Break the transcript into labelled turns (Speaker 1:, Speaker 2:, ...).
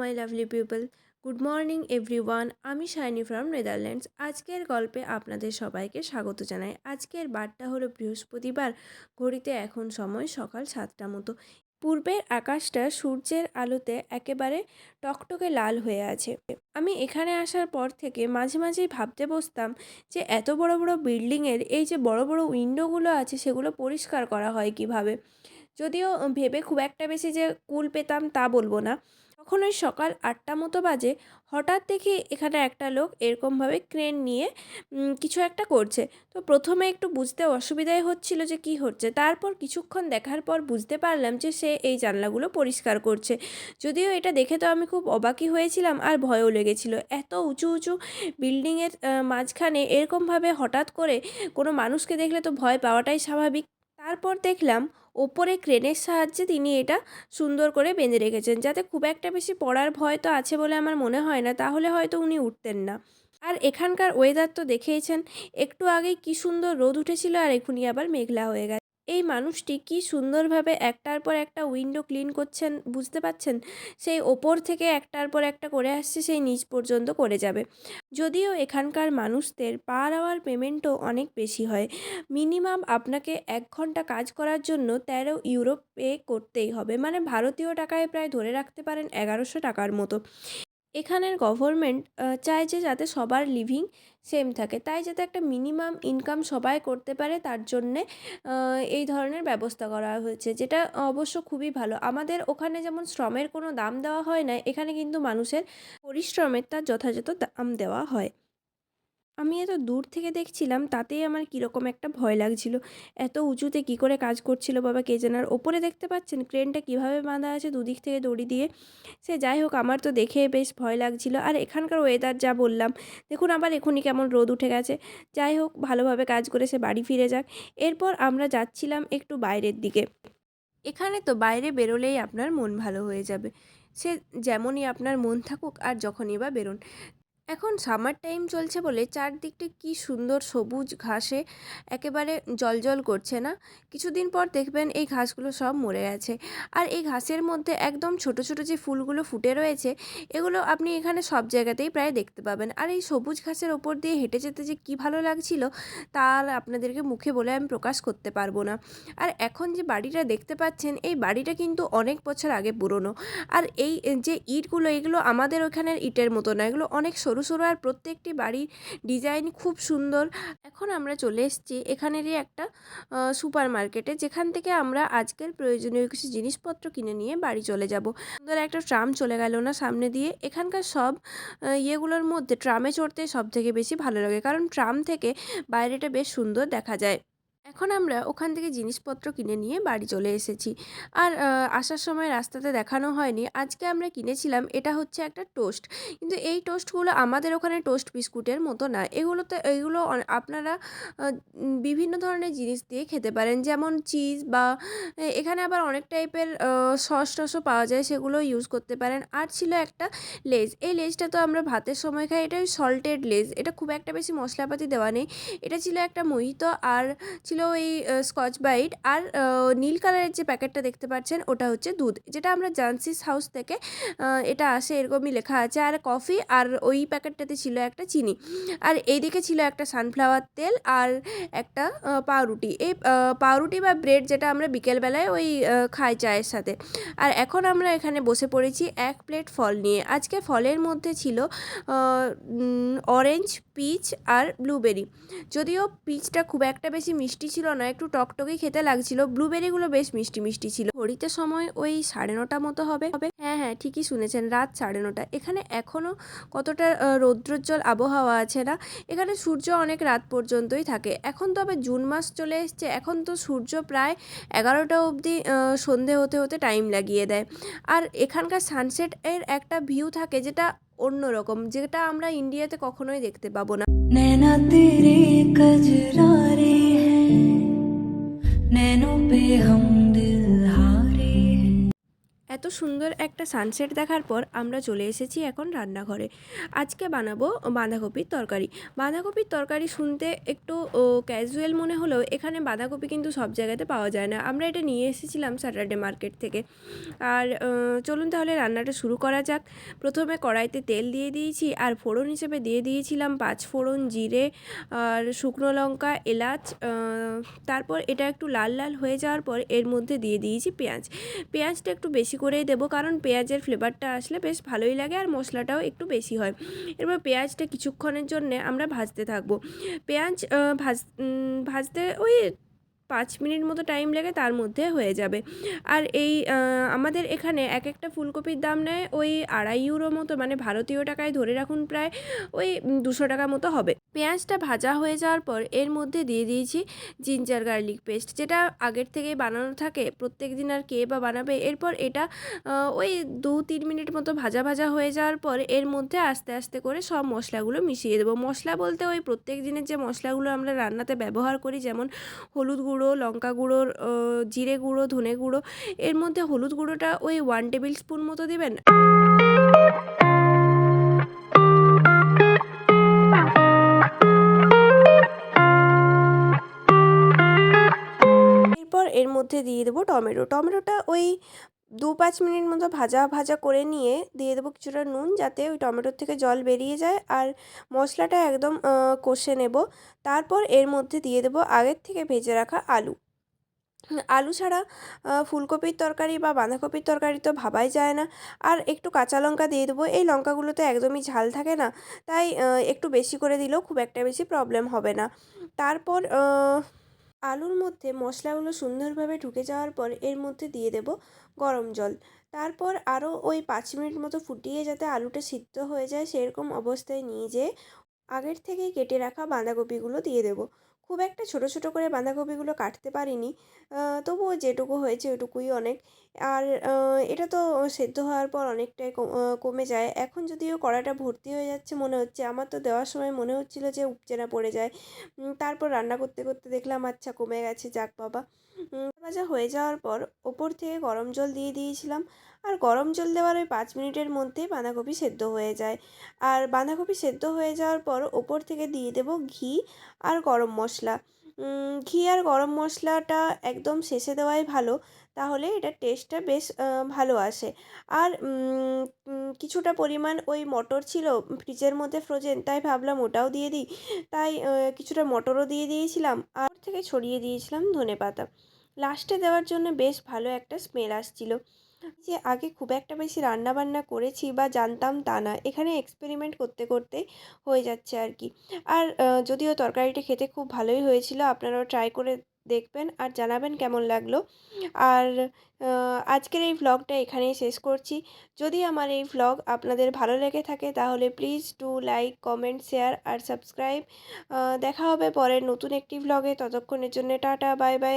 Speaker 1: My lovely people good morning everyone আমি Shiny from Netherlands আজকের গল্পে আপনাদের সবাইকে স্বাগত জানাই। আজকের বারটা হলো বৃহস্পতিবার। ঘড়িতে এখন সময় সকাল সাতটা মতো। পূর্বের আকাশটা সূর্যের আলোতে একেবারে টকটকে লাল হয়ে আছে। আমি এখানে আসার পর থেকে মাঝে মাঝেই ভাবতে বসতাম যে এত বড় বড় বিল্ডিংয়ের এই যে বড় বড় উইন্ডোগুলো আছে সেগুলো পরিষ্কার করা হয় কীভাবে? যদিও ভেবে খুব একটা বেশি যে কুল পেতাম তা বলব না। তখন ওই সকাল আটটা মতো বাজে, হঠাৎ দেখি এখানে একটা লোক এরকমভাবে ক্রেন নিয়ে কিছু একটা করছে। তো প্রথমে একটু বুঝতে অসুবিধাই হচ্ছিল যে কি হচ্ছে। তারপর কিছুক্ষণ দেখার পর বুঝতে পারলাম যে সে এই জানলাগুলো পরিষ্কার করছে। যদিও এটা দেখে তো আমি খুব অবাকই হয়েছিলাম আর ভয়ও লেগেছিল। এত উঁচু উঁচু বিল্ডিংয়ের মাঝখানে এরকমভাবে হঠাৎ করে কোনো মানুষকে দেখলে তো ভয় পাওয়াটাই স্বাভাবিক। তারপর দেখলাম ওপরে ক্রেনের সাহায্যে তিনি এটা সুন্দর করে বেঁধে রেখেছেন। যাতে খুব একটা বেশি পড়ার ভয় তো আছে বলে আমার মনে হয় না। তাহলে হয়তো উনি উঠতেন না। আর এখানকার ওয়েদার তো দেখেইছেন, একটু আগেই কী সুন্দর রোদ উঠেছিল আর এখনই আবার মেঘলা হয়ে গেছে। এই মানুষটি কি সুন্দরভাবে একটার পর একটা উইন্ডো ক্লিন করছেন বুঝতে পাচ্ছেন সেই ওপর থেকে একটার পর একটা করে আসছে, সেই নিচ পর্যন্ত করে যাবে। যদিও এখানকার মানুষদের পার আওয়ার পেমেন্টও অনেক বেশি হয়। মিনিমাম আপনাকে এক ঘণ্টা কাজ করার জন্য তেরো ইউরো পে করতেই হবে। মানে ভারতীয় টাকায় প্রায় ধরে রাখতে পারেন এগারোশো টাকার মতো। এখানের গভর্নমেন্ট চায় যে যাতে সবার লিভিং সেম থাকে। তাই যাতে একটা মিনিমাম ইনকাম সবাই করতে পারে, তার জন্যে এই ধরনের ব্যবস্থা করা হয়েছে, যেটা অবশ্য খুবই ভালো। আমাদের ওখানে যেমন শ্রমের কোনো দাম দেওয়া হয় না এখানে কিন্তু মানুষের পরিশ্রমের তার যথাযথ দাম দেওয়া হয়। আমি এত দূর থেকে দেখছিলাম, তাতেই আমার কীরকম একটা ভয় লাগছিল। এত উঁচুতে কী করে কাজ করছিল বাবা কে জানার ওপরে দেখতে পাচ্ছেন, ক্রেনটা কীভাবে বাঁধা আছে দুদিক থেকে দড়ি দিয়ে? সে যাই হোক, আমার তো দেখে বেশ ভয় লাগছিল। আর এখানকার ওয়েদার যা বললাম, দেখুন আবার এখনই কেমন রোদ উঠে গেছে। যাই হোক, ভালোভাবে কাজ করে সে বাড়ি ফিরে যাক। এরপর আমরা যাচ্ছিলাম একটু বাইরের দিকে। এখানে তো বাইরে বেরোলেই আপনার মন ভালো হয়ে যাবে। সে যেমনই আপনার মন থাকুক, আর যখনই বা বেরোন। এখন সামার টাইম চলছে বলে চারদিকটা কি সুন্দর সবুজ ঘাসে একেবারে জলজল করছে না? কিছুদিন পর দেখবেন এই ঘাসগুলো সব মরে গেছে। আর এই ঘাসের মধ্যে একদম ছোট ছোট যে ফুলগুলো ফুটে রয়েছে, এগুলো আপনি এখানে সব জায়গাতেই প্রায় দেখতে পাবেন। আর এই সবুজ ঘাসের ওপর দিয়ে হেঁটে যেতে যে কী ভালো লাগছিল, তা আপনাদেরকে মুখে বলে আমি প্রকাশ করতে পারব না। আর এখন যে বাড়িটা দেখতে পাচ্ছেন, এই বাড়িটা কিন্তু অনেক বছর আগে পুরনো। আর এই যে ইটগুলো, এগুলো আমাদের ওখানের ইটের মতো না, এগুলো অনেক সরু সরু সরু আর প্রত্যেকটি বাড়ির ডিজাইন খুব সুন্দর। এখন আমরা চলে এসেছি এখানেরই একটা সুপার মার্কেটে যেখান থেকে আমরা আজকের প্রয়োজনীয় কিছু জিনিসপত্র কিনে নিয়ে বাড়ি চলে যাব। সুন্দর একটা ট্রাম চলে গেল না সামনে দিয়ে। এখানকার সব ইয়েগুলোর মধ্যে ট্রামে চড়তে সব থেকে বেশি ভালো লাগে, কারণ ট্রাম থেকে বাইরেটা বেশ সুন্দর দেখা যায়। এখন আমরা ওখান থেকে জিনিসপত্র কিনে নিয়ে বাড়ি চলে এসেছি। আর আসার সময় রাস্তাতে দেখানো হয়নি। আজকে আমরা কিনেছিলাম, এটা হচ্ছে একটা টোস্ট। কিন্তু এই টোস্টগুলো আমাদের ওখানে টোস্ট বিস্কুটের মতো না। এগুলোতে, এগুলো আপনারা বিভিন্ন ধরনের জিনিস দিয়ে খেতে পারেন। যেমন চিজ বা এখানে আবার অনেক টাইপের সস টসও পাওয়া যায়, সেগুলো ইউজ করতে পারেন। আর ছিল একটা লেজ। এই লেজটা তো আমরা ভাতের সময় খাই এটা সল্টেড লেজ। এটা খুব একটা বেশি মশলাপাতি দেওয়া নেই। এটা ছিল একটা মোহিত আর ছিল ছিল ওই স্কচ বাইট আর নীল কালারের যে প্যাকেটটা দেখতে পাচ্ছেন ওটা হচ্ছে দুধ। যেটা আমরা জান্সিস হাউস থেকে এটা আসে এরকমই লেখা আছে, আর কফি আর ওই প্যাকেটটাতে ছিল একটা চিনি। আর এইদিকে ছিল একটা সানফ্লাওয়ার তেল আর একটা পাউরুটি। এই পাউরুটি বা ব্রেড যেটা আমরা বিকেলবেলায় ওই খাই চায়ের সাথে। আর এখন আমরা এখানে বসে পড়েছি এক প্লেট ফল নিয়ে। আজকে ফলের মধ্যে ছিল অরেঞ্জ পিচ আর ব্লুবেরি যদিও পিচটা খুব একটা বেশি মিষ্টি মিষ্টি ছিল না, একটু টকটকেই খেতে লাগছিল। ব্লুবেরিগুলো বেশ মিষ্টি মিষ্টি ছিল। ঘড়িতে সময় ওই সাড়ে নটা মতো হবে। হবে। হ্যাঁ হ্যাঁ ঠিকই শুনেছেন, রাত সাড়ে নটা। এখানে এখনও কতটা রৌদ্রোজ্জ্বল আবহাওয়া আছে না? এখানে সূর্য অনেক রাত পর্যন্তই থাকে। এখন তো আবার জুন মাস চলে এসছে। এখন তো সূর্য প্রায় এগারোটা অবধি সন্ধে হতে হতে টাইম লাগিয়ে দেয়। আর এখানকার সানসেট এর একটা ভিউ থাকে যেটা অন্যরকম, যেটা আমরা ইন্ডিয়াতে কখনোই দেখতে পাবো না।
Speaker 2: bê hồng
Speaker 1: এত সুন্দর একটা সানসেট দেখার পর আমরা চলে এসেছি এখন রান্নাঘরে। আজকে বানাবো বাঁধাকপির তরকারি। বাঁধাকপির তরকারি শুনতে একটু ক্যাজুয়াল মনে হলেও এখানে বাঁধাকপি কিন্তু সব জায়গাতে পাওয়া যায় না। আমরা এটা নিয়ে এসেছিলাম স্যাটারডে মার্কেট থেকে। আর চলুন তাহলে রান্নাটা শুরু করা যাক। প্রথমে কড়াইতে তেল দিয়ে দিয়েছি আর ফোড়ন হিসেবে দিয়ে দিয়েছিলাম পাঁচ ফোড়ন জিরে আর শুকনো লঙ্কা, এলাচ তারপর এটা একটু লাল লাল হয়ে যাওয়ার পর এর মধ্যে দিয়ে দিয়েছি পেঁয়াজ। পেঁয়াজটা একটু বেশি করেই দেবো, কারণ পেঁয়াজের ফ্লেভারটা আসলে বেশ ভালোই লাগে আর মশলাটাও একটু বেশি হয়। এরপর পেঁয়াজটা কিছুক্ষণের জন্যে আমরা ভাজতে থাকব। পেঁয়াজ ভাজ ভাজতে ওই পাঁচ মিনিট মতো টাইম লাগে তার মধ্যে হয়ে যাবে। আর এই আমাদের এখানে এক একটা ফুলকপির দাম নেয় ওই আড়াই ইউরো মতো মানে ভারতীয় টাকায় ধরে রাখুন প্রায় ওই দুশো টাকা মতো হবে। পেঁয়াজটা ভাজা হয়ে যাওয়ার পর এর মধ্যে দিয়ে দিয়েছি জিঞ্জার গার্লিক পেস্ট যেটা আগের থেকেই বানানো থাকে, প্রত্যেক দিন আর কে বা বানাবে। এরপর এটা ওই দু তিন মিনিট মতো ভাজা ভাজা হয়ে যাওয়ার পর এর মধ্যে আস্তে আস্তে করে সব মশলাগুলো মিশিয়ে দেবো। মশলা বলতে ওই প্রত্যেক দিনের যে মশলাগুলো আমরা রান্নাতে ব্যবহার করি, যেমন হলুদ গুঁড়ো লঙ্কা গুঁড়ো জিরে গুঁড়ো, ধনে গুঁড়ো, এর মধ্যে হলুদ গুঁড়োটা ওই ওয়ান টেবিল স্পুন মতো দেবেন। এরপর এর মধ্যে দিয়ে দেবো টমেটো। টমেটোটা ওই দু পাঁচ মিনিট মতো ভাজা ভাজা করে নিয়ে দিয়ে দেবো কিছুটা নুন যাতে ওই টমেটোর থেকে জল বেরিয়ে যায় আর মশলাটা একদম কষে নেব। তারপর এর মধ্যে দিয়ে দেবো আগের থেকে ভেজে রাখা আলু। আলু ছাড়া ফুলকপির তরকারি বা বাঁধাকপির তরকারি তো ভাবাই যায় না। আর একটু কাঁচা লঙ্কা দিয়ে দেবো। এই লঙ্কাগুলোতে একদমই ঝাল থাকে না, তাই একটু বেশি করে দিলেও খুব একটা বেশি প্রবলেম হবে না। তারপর আলুর মধ্যে মশলাগুলো সুন্দরভাবে ঢুকে যাওয়ার পর এর মধ্যে দিয়ে দেব গরম জল। তারপর আরও ওই পাঁচ মিনিট মতো ফুটিয়ে যাতে আলুটা সিদ্ধ হয়ে যায় সেরকম অবস্থায় নিয়ে যেয়ে আগের থেকে কেটে রাখা বাঁধাকপিগুলো দিয়ে দেবো। খুব একটা ছোটো ছোটো করে বাঁধাকপিগুলো কাটতে পারিনি। তবুও যেটুকু হয়েছে ওটুকুই অনেক। আর এটা তো সেদ্ধ হওয়ার পর অনেকটাই কম- যায়। এখন যদিও কড়াটা ভর্তি হয়ে যাচ্ছে মনে হচ্ছে, আমার তো দেওয়ার সময় মনে হচ্ছিল যে উপচে না পড়ে যায়। তারপর রান্না করতে করতে দেখলাম আচ্ছা কমে গেছে, যাক বাবা। ভাজা হয়ে যাওয়ার পর ওপর থেকে গরম জল দিয়ে দিয়েছিলাম। আর গরম জল দেওয়ার ওই পাঁচ মিনিটের মধ্যেই বাঁধাকপি সেদ্ধ হয়ে যায়। আর বাঁধাকপি সেদ্ধ হয়ে যাওয়ার পর ওপর থেকে দিয়ে দেবো ঘি আর গরম মশলা। ঘি আর গরম মশলাটা একদম শেষে দেওয়াই ভালো, তাহলে এটার টেস্টটা বেশ ভালো আসে। আর কিছুটা পরিমাণ ওই মটর ছিল ফ্রিজের মধ্যে ফ্রোজেন তাই ভাবলাম ওটাও দিয়ে দিই। তাই কিছুটা মটরও দিয়ে দিয়েছিলাম আর থেকে ছড়িয়ে দিয়েছিলাম ধনেপাতা। লাস্টে দেওয়ার জন্য বেশ ভালো একটা স্মেল আসছিল। যে আগে খুব একটা বেশি রান্না বান্না করেছি বা জানতাম তা না, এখানে এক্সপেরিমেন্ট করতে করতে হয়ে যাচ্ছে আর কি। আর যদিও তরকারিটা খেতে খুব ভালোই হয়েছিল, আপনারাও ট্রাই করে দেখবেন আর জানাবেন কেমন লাগল। আর আজকের এই ভ্লগটা এখানেই শেষ করছি। যদি আমার এই ভ্লগ আপনাদের ভালো লেগে থাকে, তাহলে please do like comment share R subscribe দেখা হবে পরের নতুন একটি ভ্লগে ততক্ষণের জন্য টাটা বাই বাই